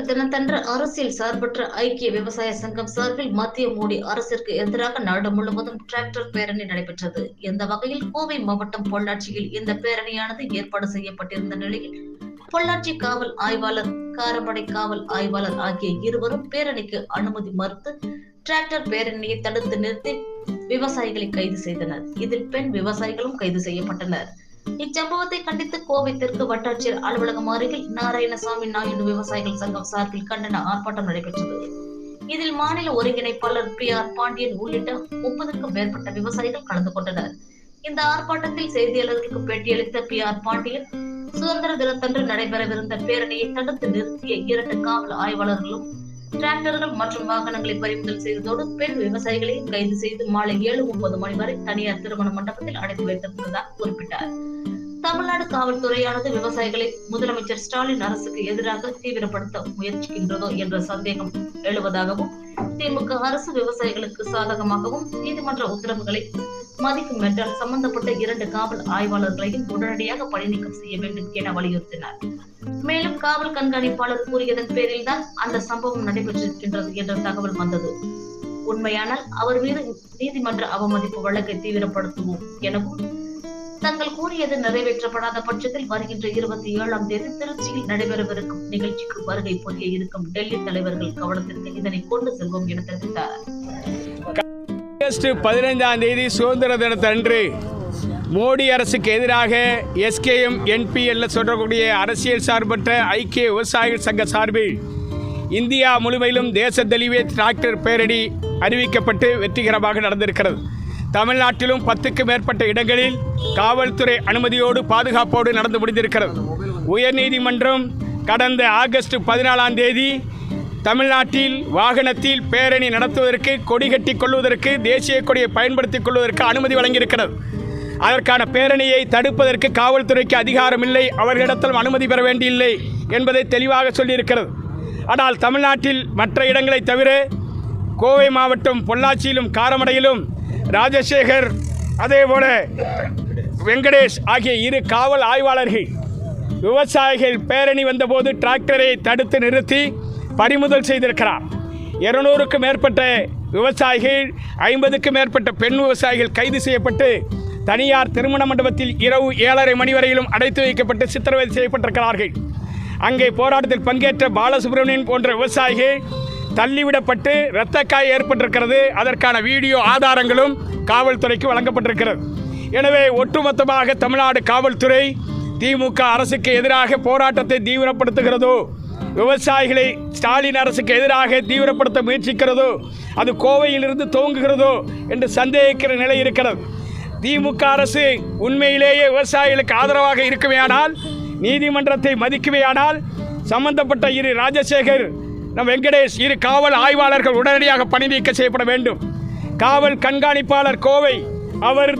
சுதந்திர தினத்தன்று அரசியல் சார்பற்ற ஐக்கிய விவசாய சங்கம் சார்பில் மத்திய மோடி அரசிற்கு எதிராக நாடு முழுவதும் டிராக்டர் பேரணி நடைபெற்றது. இந்த வகையில் கோவை மாவட்டம் பொள்ளாச்சியில் இந்த பேரணியானது ஏற்பாடு செய்யப்பட்டிருந்த நிலையில் பொள்ளாச்சி காவல் ஆய்வாளர் காரப்படை காவல் ஆய்வாளர் ஆகிய இருவரும் பேரணிக்கு அனுமதி மறுத்து டிராக்டர் பேரணியை தடுத்து நிறுத்தி விவசாயிகளை கைது செய்தனர். இதில் பெண் விவசாயிகளும் கைது செய்யப்பட்டனர். இச்சம்பவத்தை கண்டித்து கோவை தெற்கு வட்டாட்சியர் அலுவலகம் அருகில் நாராயணசாமி நாயுடு விவசாயிகள் சங்கம் சார்பில் கண்டன ஆர்ப்பாட்டம் நடைபெற்றது. இதில் மாநில ஒருங்கிணைப்பாளர் பி ஆர் பாண்டியன் உள்ளிட்ட முப்பதுக்கும் மேற்பட்ட விவசாயிகள் கலந்து கொண்டனர். இந்த ஆர்ப்பாட்டத்தில் செய்தியாளர்களுக்கு பேட்டியளித்த பி ஆர் பாண்டியன் சுதந்திர தினத்தன்று நடைபெறவிருந்த பேரணியை தடுத்து நிறுத்திய இரண்டு காவல் ஆய்வாளர்களும் டிராக்டர்கள் மற்றும் வாகனங்களை பறிமுதல் செய்ததோடு பெண் விவசாயிகளையும் கைது செய்து மாலை ஏழு முப்பது மணி வரை தனியார் திருமண மண்டபத்தில் அடைத்து வைத்திருந்ததாக குறிப்பிட்டார். தமிழ்நாடு காவல்துறையானது விவசாயிகளை முதலமைச்சர் ஸ்டாலின் அரசுக்கு எதிராக தீவிரப்படுத்த முயற்சிக்கின்றதோ என்ற சந்தேகம் எழுவதாகவும் திமுக அரசு விவசாயிகளுக்கு சாதகமாகவும் நீதிமன்ற உத்தரவுகளை மதிக்கும் என்றால் சம்பந்தப்பட்ட இரண்டு காவல் ஆய்வாளர்களையும் உடனடியாக பணிநீக்கம் செய்ய வேண்டும் என வலியுறுத்தினார். மேலும் காவல் கண்காணிப்பாளர் கூறியதன் பேரில் தான் அந்த சம்பவம் நடைபெற்றிருக்கின்றது என்ற தகவல் வந்தது. உண்மையானால் அவர் மீது நீதிமன்ற அவமதிப்பு வழக்கை தீவிரப்படுத்துவோம் எனவும் தங்கள் கூறியது நிறைவேற்றப்படாத பட்சத்தில் வருகின்ற இருபத்தி ஏழாம் தேதி திருச்சியில் நடைபெறவிருக்கும் நிகழ்ச்சிக்கு வருகை புரிய இருக்கும் டெல்லி தலைவர்கள் கவனத்திற்கு இதனை கொண்டு செல்வோம் என தெரிவித்தார். ஆகஸ்ட் பதினைந்தாம் தேதி சுதந்திர தினத்தன்று மோடி அரசுக்கு எதிராக எஸ்கேஎம் என்பிஎல்ல சொல்லக்கூடிய அரசியல் சார்பற்ற ஐக்கிய விவசாயிகள் சங்க சார்பில் இந்தியா முழுமையிலும் தேச தெளிவே டிராக்டர் பேரணி அறிவிக்கப்பட்டு வெற்றிகரமாக நடந்திருக்கிறது. தமிழ்நாட்டிலும் பத்துக்கு மேற்பட்ட இடங்களில் காவல்துறை அனுமதியோடு பாதுகாப்போடு நடந்து முடிந்திருக்கிறது. உயர்நீதிமன்றம் கடந்த ஆகஸ்ட் பதினாலாம் தேதி தமிழ்நாட்டில் வாகனத்தில் பேரணி நடத்துவதற்கு கொடி கட்டி கொள்வதற்கு தேசிய கொடியை பயன்படுத்திக் கொள்வதற்கு அனுமதி வழங்கியிருக்கிறது. அதற்கான பேரணியை தடுப்பதற்கு காவல்துறைக்கு அதிகாரம் இல்லை. அவர்களிடத்தில் அனுமதி பெற வேண்டியில்லை என்பதை தெளிவாக சொல்லியிருக்கிறது. ஆனால் தமிழ்நாட்டில் மற்ற இடங்களை தவிர கோவை மாவட்டம் பொள்ளாச்சியிலும் காரமடையிலும் ராஜசேகர் அதேபோல வெங்கடேஷ் ஆகிய இரு காவல் ஆய்வாளர்கள் விவசாயிகள் பேரணி வந்தபோது டிராக்டரை தடுத்து நிறுத்தி பறிமுதல் செய்திருக்கிறார். இருநூறுக்கும் மேற்பட்ட விவசாயிகள் ஐம்பதுக்கும் மேற்பட்ட பெண் விவசாயிகள் கைது செய்யப்பட்டு தனியார் திருமண மண்டபத்தில் இரவு ஏழரை மணி வரையிலும் அடைத்து வைக்கப்பட்டு சித்திரவதை செய்யப்பட்டிருக்கிறார்கள். அங்கே போராட்டத்தில் பங்கேற்ற பாலசுப்ரமணியன் போன்ற விவசாயிகள் தள்ளிவிடப்பட்டு இரத்தக்காய் ஏற்பட்டிருக்கிறது. அதற்கான வீடியோ ஆதாரங்களும் காவல்துறைக்கு வழங்கப்பட்டிருக்கிறது. எனவே ஒட்டுமொத்தமாக தமிழ்நாடு காவல்துறை திமுக அரசுக்கு எதிராக போராட்டத்தை தீவிரப்படுத்துகிறதோ விவசாயிகளை ஸ்டாலின் அரசுக்கு எதிராக தீவிரப்படுத்த முயற்சிக்கிறதோ அது கோவையிலிருந்து துவங்குகிறதோ என்று சந்தேகிக்கிற நிலை இருக்கிறது. திமுக அரசு உண்மையிலேயே விவசாயிகளுக்கு ஆதரவாக இருக்குமேயானால் நீதிமன்றத்தை மதிக்குமேயானால் சம்பந்தப்பட்ட இரு ராஜசேகர் நம் வெங்கடேஷ் இரு காவல் ஆய்வாளர்கள் உடனடியாக பணி நீக்கம் செய்யப்பட வேண்டும். காவல் கண்காணிப்பாளர் கோவை அவர்